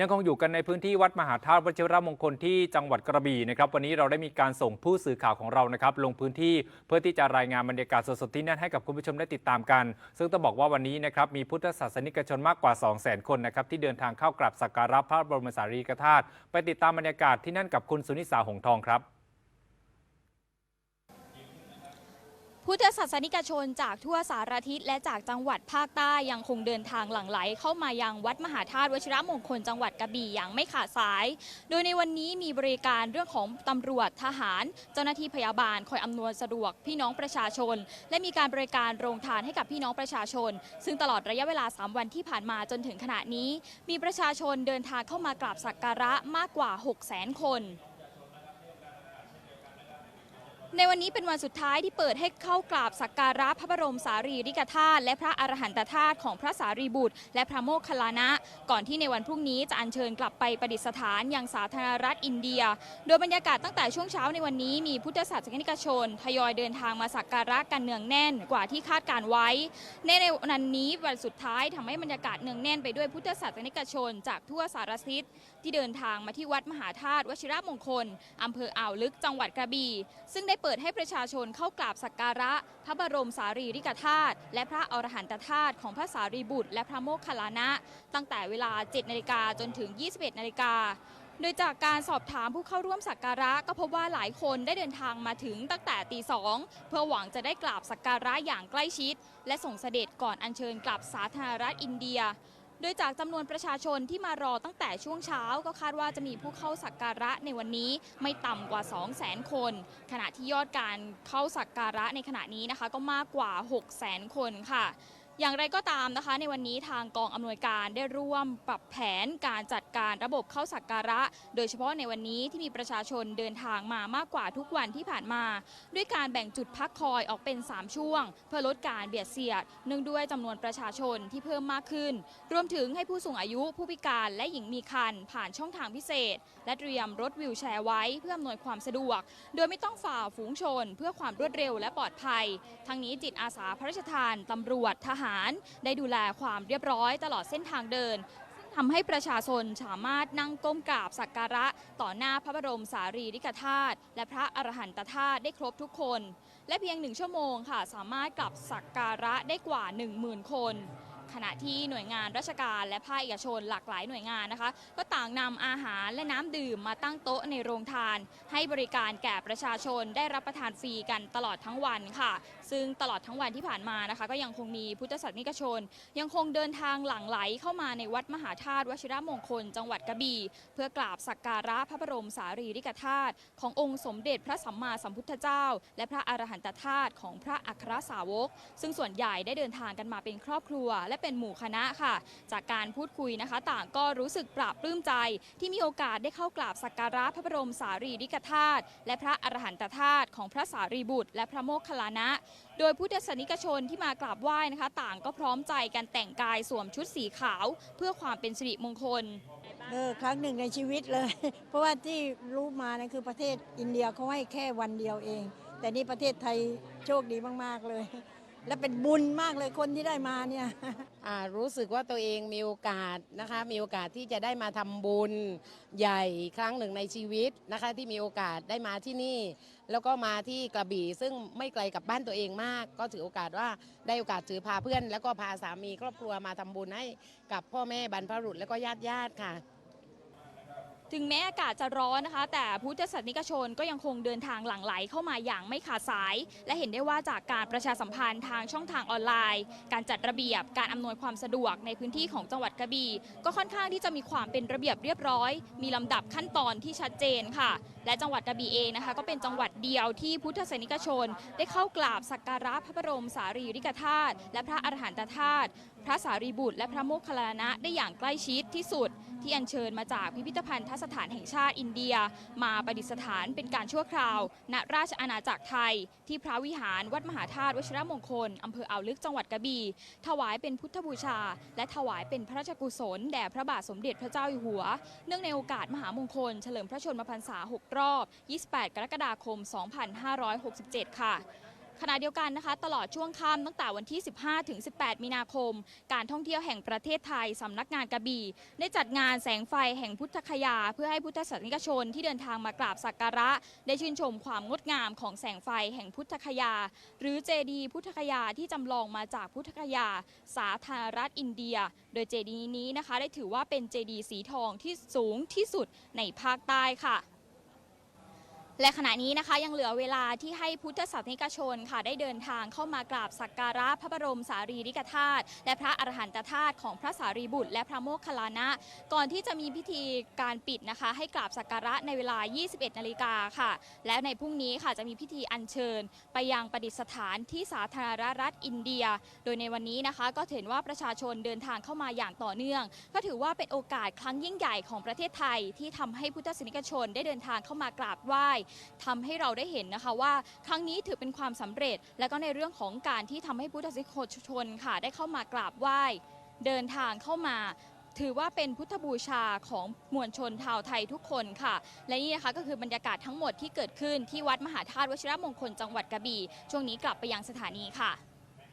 ยังคงอยู่กันในพื้นที่วัดมหาธาตุวชิรมงคลที่จังหวัดกระบี่นะครับวันนี้เราได้มีการส่งผู้สื่อข่าวของเรานะครับลงพื้นที่เพื่อที่จะรายงานบรรยากาศสดๆที่นั่นให้กับคุณผู้ชมได้ติดตามกัน ซึ่งต้องบอกว่าวันนี้นะครับมีพุทธศาสนิกชนมากกว่า 2 0 0 0 0 0 คนนะครับที่เดินทางเข้ากราบสักการะพระบรมสารีริกธาตุไปติดตามบรรยากาศที่นั่นกับคุณสุนิสาหงทองครับ พุทธศาสนิกชนจากทั่วสารทิศและจากจังหวัดภาคใต้ยังคงเดินทางหลั่งไหลเข้ามายังวัดมหาธาตุวชิรมงคลจังหวัดกระบี่อย่างไม่ขาดสาย โดยในวันนี้มีบริการเรื่องของตำรวจทหาร เจ้าหน้าที่พยาบาลคอยอำนวยสะดวกพี่น้องประชาชน และมีการบริการโรงทานให้กับพี่น้องประชาชน ซึ่งตลอดระยะเวลา 3 วันที่ผ่านมาจนถึงขณะนี้ มีประชาชนเดินทางเข้ามากราบสักการะมากกว่า 6 0 0 0 0 0 คน ในวันนี้เป็นวันสุดท้ายที่เปิดให้เข้ากราบสักการะพระบรมสารีริกธาตุและพระอรหันตธาตุของพระสารีบุตร และพระโมคคัลลานะ ก่อนที่ในวันพรุ่งนี้จะอัญเชิญกลับไปประดิษฐานยังสาธารณรัฐอินเดีย โดยบรรยากาศตั้งแต่ช่วงเช้าในวันนี้มีพุทธศาสนิกชน ทยอยเดินทางมาสักการะกันเนืองแน่นกว่าที่คาดการไว้ ในในวันนี้วันสุดท้ายทำให้บรรยากาศเนืองแน่นไปด้วยพุทธศาสนิกชน จากทั่วสารทิศที่เดินทางมาที่วัดมหาธาตุวชิรมงคล อำเภออ่าวลึกจังหวัดกระบี่ ซึ่งได้เปิดให้ประชาชนเข้ากราบสักการะ พระบรมสารีริกธาตุและพระอรหันตธาตุของพระสารีบุตร และพระโมคคัลลานะ ตั้งแต่เวลา 7 นาฬิกาจนถึง 21 นาฬิกาโดยจากการสอบถามผู้เข้าร่วมสักการะก็พบว่าหลายคนได้เดินทางมาถึงตั้งแต่ตีสองเพื่อหวังจะได้กราบสักการะอย่างใกล้ชิด และส่งเสด็จก่อนอัญเชิญกลับสาธารณรัฐอินเดีย โดยจากจำนวนประชาชนที่มารอตั้งแต่ช่วงเช้าก็คาดว่าจะมีผู้เข้าสักการะในวันนี้ไม่ต่ำกว่า 2 0 0 0 0 0 คน ขณะที่ยอดการเข้าสักการะในขณะนี้นะคะ ก็มากกว่า 6 0 0 0 0 0 คนค่ะ อย่างไรก็ตามนะคะ ในวันนี้ทางกองอำนวยการได้ร่วมปรับแผนการจัดการระบบเข้าสักการะ โดยเฉพาะในวันนี้ที่มีประชาชนเดินทางมามากกว่าทุกวันที่ผ่านมา ด้วยการแบ่งจุดพักคอยออกเป็น 3 ช่วง เพื่อลดการเบียดเสียด เนื่องด้วยจำนวนประชาชนที่เพิ่มมากขึ้น รวมถึงให้ผู้สูงอายุผู้พิการและหญิงมีครรภ์ผ่านช่องทางพิเศษ และเตรียมรถวิวแชร์ไว้เพื่ออำนวยความสะดวก โดยไม่ต้องฝ่าฝูงชน เพื่อความรวดเร็วและปลอดภัย ทั้งนี้จิตอาสาพระราชทานตำรวจทหารได้ดูแลความเรียบร้อยตลอดเส้นทางเดินทำให้ประชาชนสามารถนั่งก้มกราบสักการะ ต่อหน้าพระบรมสารีริกธาตุและพระอรหันตธาตุได้ครบทุกคน และเพียงหนึ่งชั่วโมงค่ะ สามารถกลับสักการะได้กว่า 10,000 คน ขณะที่หน่วยงานราชการและภาคเอกชนหลากหลายหน่วยงานนะคะ ก็ต่างนำอาหารและน้ำดื่มมาตั้งโต๊ะในโรงทาน ให้บริการแก่ประชาชนได้รับประทานฟรีกันตลอดทั้งวันค่ะ ซึ่งตลอดทั้งวันที่ผ่านมานะคะ ก็ยังคงมีพุทธศาสนิกชน ยังคงเดินทางหลั่งไหลเข้ามาในวัดมหาธาตุวชิรมงคล จังหวัดกระบี่เพื่อกราบสักการะพระบรมสารีริกธาตุขององค์สมเด็จพระสัมมาสัมพุทธเจ้า และพระอรหันตธาตุของพระอัครสาวก ซึ่งส่วนใหญ่ได้เดินทางกันมาเป็นครอบครัวและเป็นหมู่คณะค่ะ จากการพูดคุยนะคะ ต่างก็รู้สึกปราบปลื้มใจ ที่มีโอกาสได้เข้ากราบสักการะพระบรมสารีริกธาตุและพระอรหันตธาตุของพระสารีบุตร และพระโมคคัลลานะ โดยพุทธศาสนิกชนที่มากราบไหว้นะคะ ต่างก็พร้อมใจกันแต่งกายสวมชุดสีขาว เพื่อความเป็นสิริมงคลเออครั้งหนึ่งในชีวิตเลย เพราะว่าที่รู้มานะคือประเทศอินเดียเขาให้แค่วันเดียวเอง แต่นี่ประเทศไทยโชคดีมาก ๆ เลย และเป็นบุญมากเลยคนที่ได้มาเนี่ยรู้สึกว่าตัวเองมีโอกาสนะคะมีโอกาสที่จะได้มาทำบุญใหญ่ครั้งหนึ่งในชีวิตนะคะที่มีโอกาสได้มาที่นี่ แล้วก็มาที่กระบี่ซึ่งไม่ไกลกับบ้านตัวเองมาก ก็ถือโอกาสว่าได้โอกาสถือพาเพื่อน แล้วก็พาสามีครอบครัวมาทำบุญให้กับพ่อแม่บรรพบุรุษแล้วก็ญาติญาติๆค่ะ ถึงแม้อากาศจะร้อนนะคะ แต่พุทธศาสนิกชนก็ยังคงเดินทางหลั่งไหลเข้ามาอย่างไม่ขาดสาย และเห็นได้ว่าจากการประชาสัมพันธ์ทางช่องทางออนไลน์ การจัดระเบียบการอำนวยความสะดวกในพื้นที่ของจังหวัดกระบี่ก็ค่อนข้างที่จะมีความเป็นระเบียบเรียบร้อย มีลำดับขั้นตอนที่ชัดเจนค่ะ และจังหวัดกระบี่เองนะคะ ก็เป็นจังหวัดเดียวที่พุทธศาสนิกชน ได้เข้ากราบสักการะพระบรมสารีริกธาตุและพระอรหันตธาตุ พระสารีบุตรและพระโมคคัลลานะได้อย่างใกล้ชิดที่สุด ที่อัญเชิญมาจากพิพิธภัณฑสถานแห่งชาติอินเดีย มาประดิษฐานเป็นการชั่วคราว ณราชอาณาจักรไทย ที่พระวิหารวัดมหาธาตุวชิรมงคลอำเภออ่าวลึกจังหวัดกระบี่ถวายเป็นพุทธบูชา และถวายเป็นพระราชกุศลแด่พระบาทสมเด็จพระเจ้าอยู่หัว เนื่องในโอกาสมหามงคล เฉลิมพระชนมพรรษา 6 รอบ 28 กรกฎาคม 2567 ค่ะ ขณะเดียวกันนะคะ ตลอดช่วงค่ำตั้งแต่วันที่ 15 ถึง 18 มีนาคม การท่องเที่ยวแห่งประเทศไทยสำนักงานกระบี่ ได้จัดงานแสงไฟแห่งพุทธคยา เพื่อให้พุทธศาสนิกชนที่เดินทางมากราบสักการะ ได้ชื่นชมความงดงามของแสงไฟแห่งพุทธคยา หรือเจดีย์พุทธคยาที่จำลองมาจากพุทธคยา สาธารณรัฐอินเดีย โดยเจดีย์นี้นะคะ ได้ถือว่าเป็นเจดีย์สีทองที่สูงที่สุดในภาคใต้ค่ะ และขณะนี้นะคะยังเหลือเวลาที่ให้พุทธศาสนิกชนค่ะได้เดินทางเข้ามากราบสักการะพระบรมสารีริกธาตุและพระอรหันตธาตุของพระสารีบุตร และพระโมคคัลลานะ ก่อนที่จะมีพิธีการปิดนะคะ ให้กราบสักการะในเวลา 21 นาฬิกาค่ะ และในพรุ่งนี้ค่ะจะมีพิธีอัญเชิญ ไปยังประดิษฐานที่สาธารณรัฐอินเดีย โดยในวันนี้นะคะ ก็เห็นว่าประชาชนเดินทางเข้ามาอย่างต่อเนื่อง ก็ถือว่าเป็นโอกาสครั้งยิ่งใหญ่ของประเทศไทย ที่ทำให้พุทธศาสนิกชนได้เดินทางเข้ามากราบไหว้ทำให้เราได้เห็นนะคะว่า ครั้งนี้ถือเป็นความสำเร็จ และก็ในเรื่องของการที่ทำให้พุทธศาสนิกชนค่ะ ได้เข้ามากราบไหว้ เดินทางเข้ามาถือว่าเป็นพุทธบูชาของมวลชนชาวไทยทุกคนค่ะ และนี่นะคะก็คือบรรยากาศทั้งหมดที่เกิดขึ้นที่วัดมหาธาตุวชิรมงคลจังหวัดกระบี่ ช่วงนี้กลับไปยังสถานีค่ะ